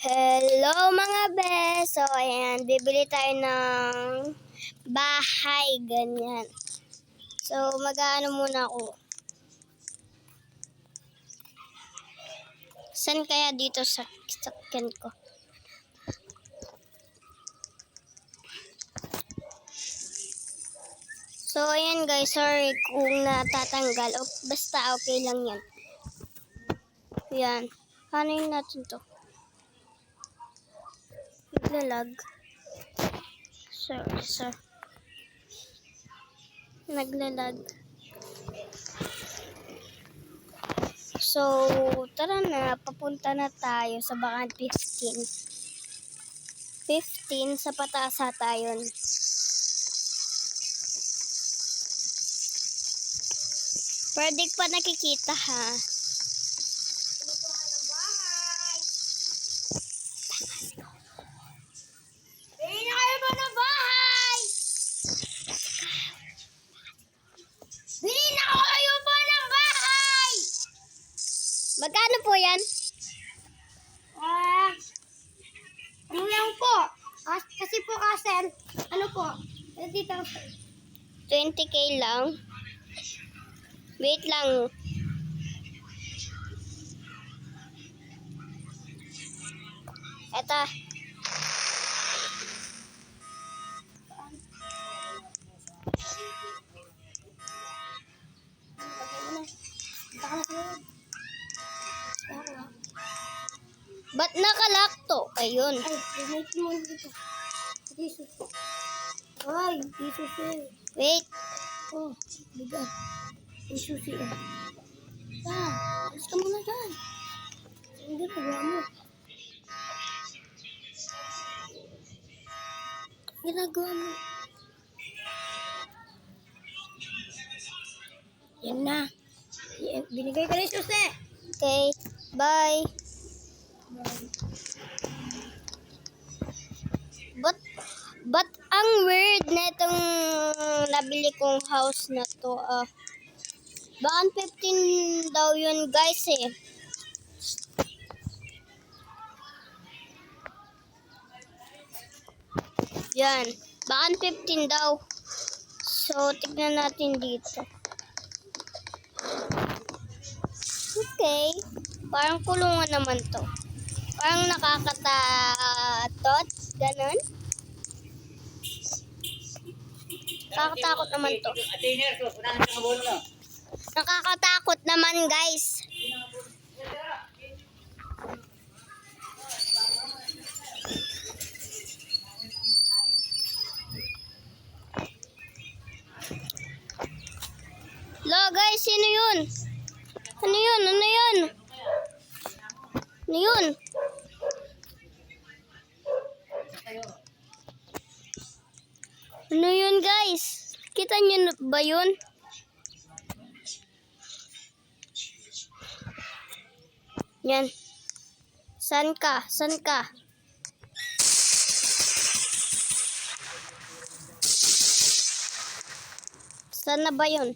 Hello mga bes! So, ayan, bibili tayo ng bahay, ganyan. So, mag-ano muna ako. San kaya dito sa sakyan ko? So, ayan guys, sorry kung natatanggal. O, basta okay lang yan. Yan. Paano yun natin to? Naglalag. Sir, sir. Naglalag. So, tara na. Papunta na tayo sa bakan 15. 15 sa pataas ata yun. Pwede pa nakikita ha. Wait lang. Eto. Ba't nakalak to? Ayun. ay, wait mo dito. Jesus. Ay. Wait. Oh, bigat. Jesus eh. Ah, alis ka muna dyan. Hindi, nagawa mo. Ginagawa mo. Yan na. Yan, binigay ka ni eh. Okay. Bye. But, but ang weird na itong nabili kong house na to. ah bakan 15 daw yun guys eh. Yan. Bakan 15 daw. So, tignan natin dito. Okay. Parang kulungan naman to. Parang nakakatatot. Ganon. Nakakatakot naman to. Nakakatakot naman guys. Lo guys, sino yun? Ano yun? Ano yun? Ano yun? Ano yun guys? Kita niyo na ba yun? Yan. San ka? San ka? Saan na ba yun?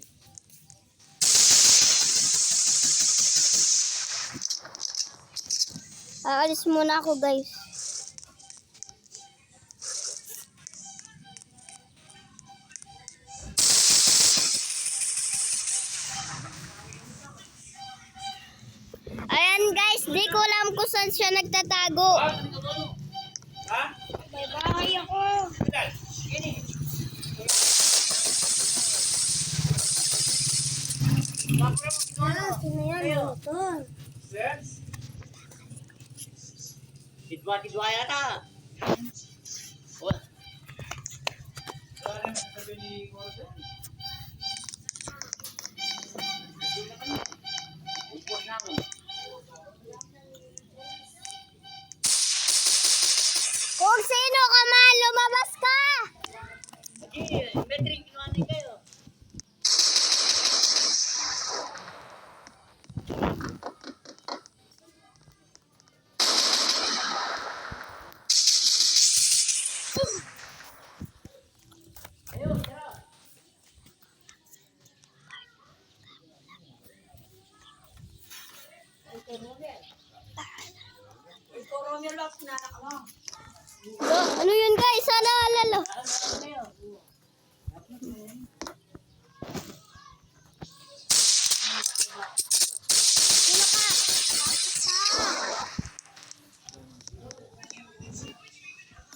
Aalis muna ako guys. Ayan guys, di ko alam kung saan siya nagtatago. May bahay ako. Ah, sino yan? Motor. Tidwa-tidwa yata. Wah. Upos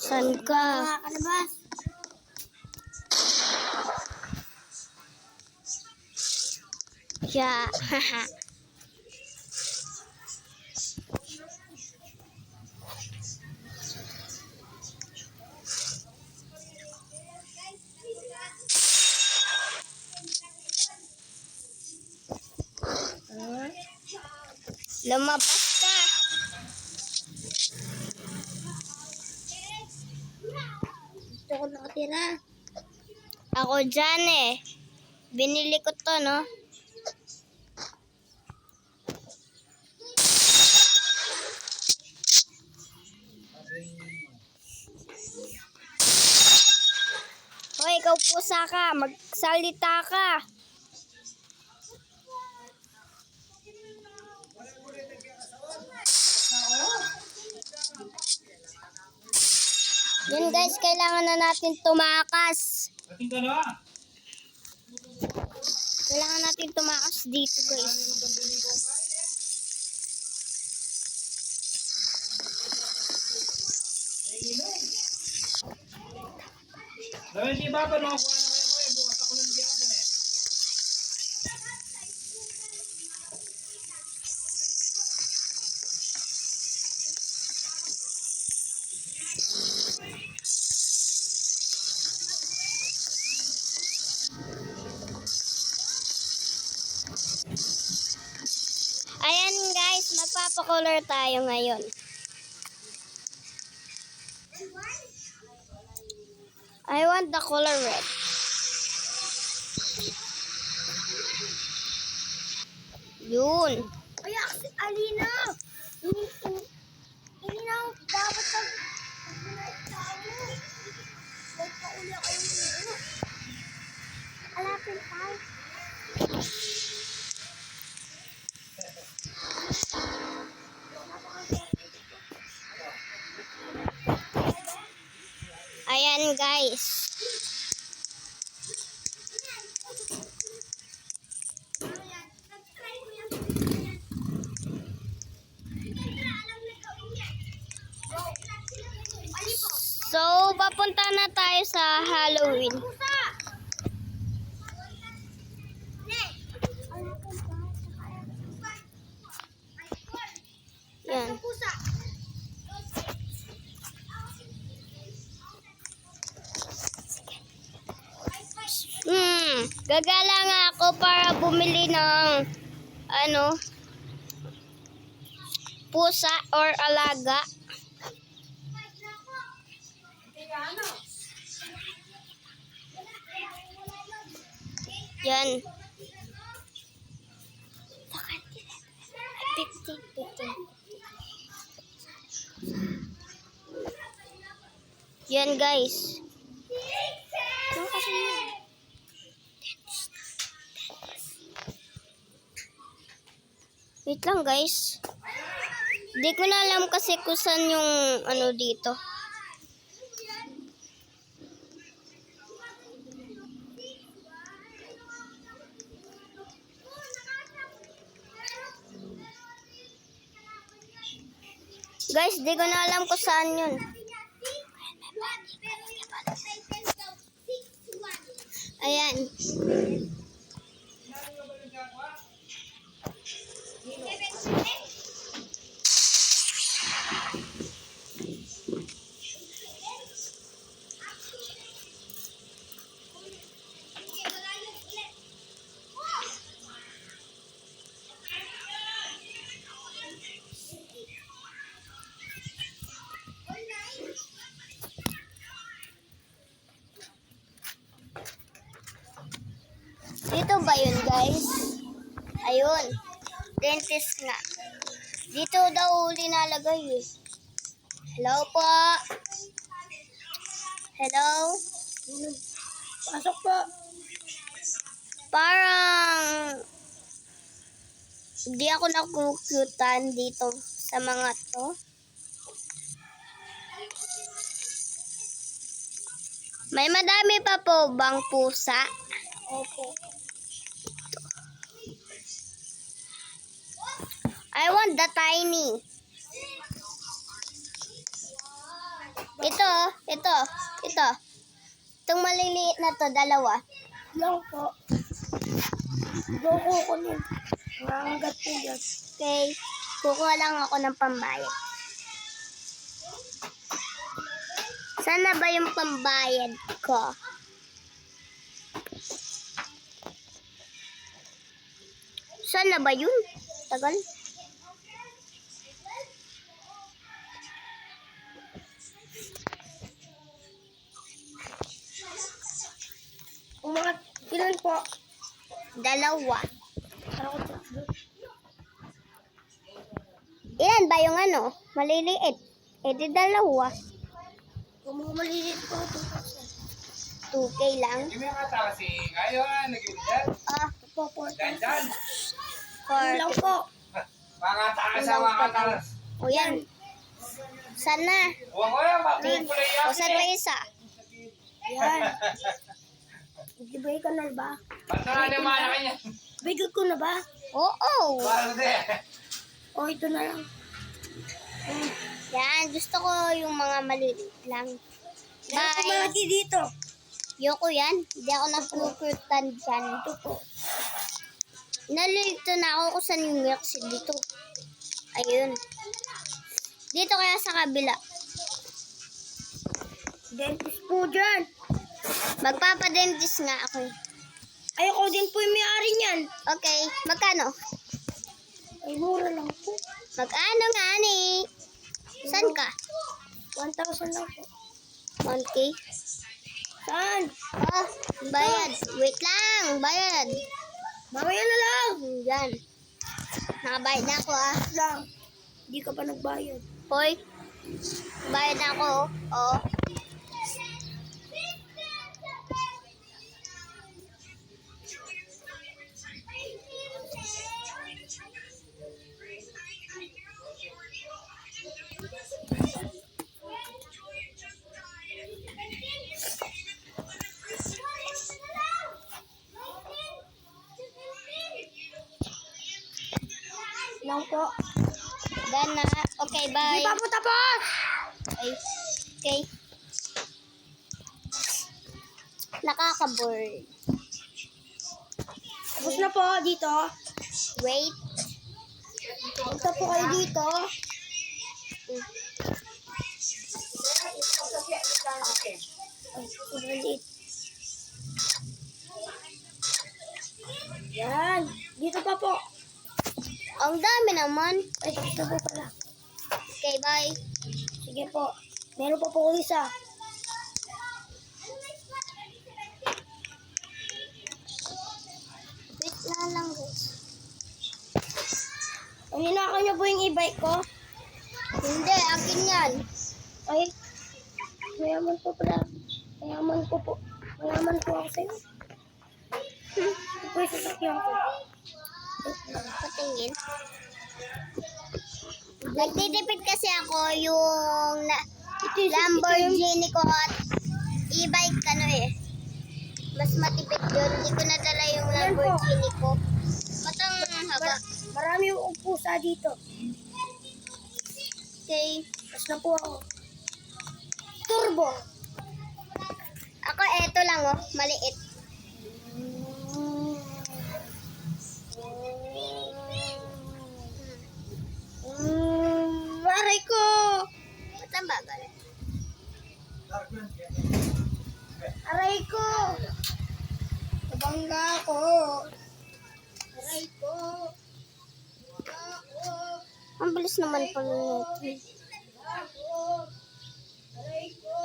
San ka? Nakakalabas. Yeah. Lumabas ka. Gusto ko nakatira. Ako dyan eh. Binili ko to, no? Hoy, ikaw pusa ka. Magsalita ka. Yan guys, kailangan na natin tumakas. Kailangan natin tumakas dito guys. Dahil si Papa, no, kuha na kayo magpapakolor tayo ngayon. I want the color red. Yun. Ay, Alina! Hindi, hindi, hindi na ako dapat pag... Alapin tayo. Ayan guys. So, papunta na tayo sa Halloween. Gagala nga ako para bumili ng ano pusa or alaga. Yan. 15, 15. Yan guys. Wait lang guys. Di ko na alam kasi kung saan yung ano dito. Guys, di ko na alam kung saan yun. Ayan. Dito ba yun, guys? Ayun. Dentist nga. Dito daw linalagay eh. Hello po. Hello? Pasok po. Parang hindi ako nakukutan dito sa mga to. May madami pa po bang pusa? Opo. I want the tiny. Ito, ito, ito. Itong maliliit na to, dalawa. Lang po. Loko ko nun. Nangangagat po yan. Okay, kukuha lang ako ng pambayad. Saan na ba yung pambayad ko? Saan na ba yun? Tagal. Umangat. Ilan po? Dalawa. Ilan ba yung ano? Maliliit. Eh di dalawa. Kung mga maliliit po, 2,000. 2K lang. Hindi mo kasi kayo ah, nag-iindat. Ah, Po, 4,000. Dandan. Lang po. Mga taas sa mga katalas. O yan. Sana. O pa isa? Yan. Ibigay ka na ba? Basta na naman na kanya. Bigay ko na ba? Oo. Para de. O, ito na lang. Yan, gusto ko yung mga maliliit lang. Meron ko malaki dito. Yoko yan. Hindi ako napukurtan dyan. Ito po. Nalilito na ako kung saan yung milk seed dito. Ayun. Dito kaya sa kabila. Dentist po dyan. Magpapadentist nga ako. eh. Ay, ako din po yung may-ari niyan. Okay, magkano? Ay, mura lang po. Magkano nga ni? Saan ka? 1,000 lang po. 1K? Saan? Oh, bayad. Wait lang, bayad. Mamaya na lang. Yan. Nakabayad na ako ah. Lang. Hindi ka pa nagbayad. Hoy, bayad na ako. Oh. Tapos. Okay. Okay. Nakaka-board. Tapos na po dito. Wait. Punta po kayo dito. Ay, liit. Yan. Dito pa po. Ang dami naman. Ay, na po pala. Bye. Sige po. Meron pa po isa. Wait na lang, guys. Ang hinakaw niyo po yung e-bike ko. Hindi, akin yan. Ay, mayaman po pala. Mayaman ko po. Mayaman po ako sa'yo. Hmm, ito po ko. Patingin. Nagtitipid kasi ako yung na, Lamborghini ko at e-bike ano eh. Mas matipid yun. Hindi ko nadala yung. Lamborghini ko. Matang haba. Ma- marami yung pusa dito. Okay. Tapos na po ako. Turbo. Ako eto lang oh. Maliit. Aray ko. Nabangga ko. Aray ko. Ang bilis naman pala nito. Aray ko.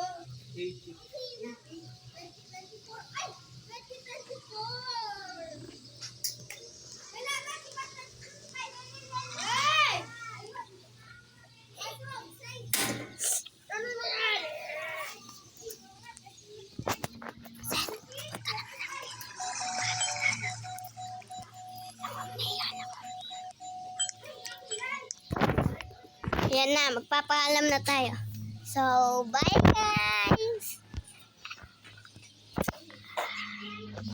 Yan na, magpapaalam na tayo. So, bye!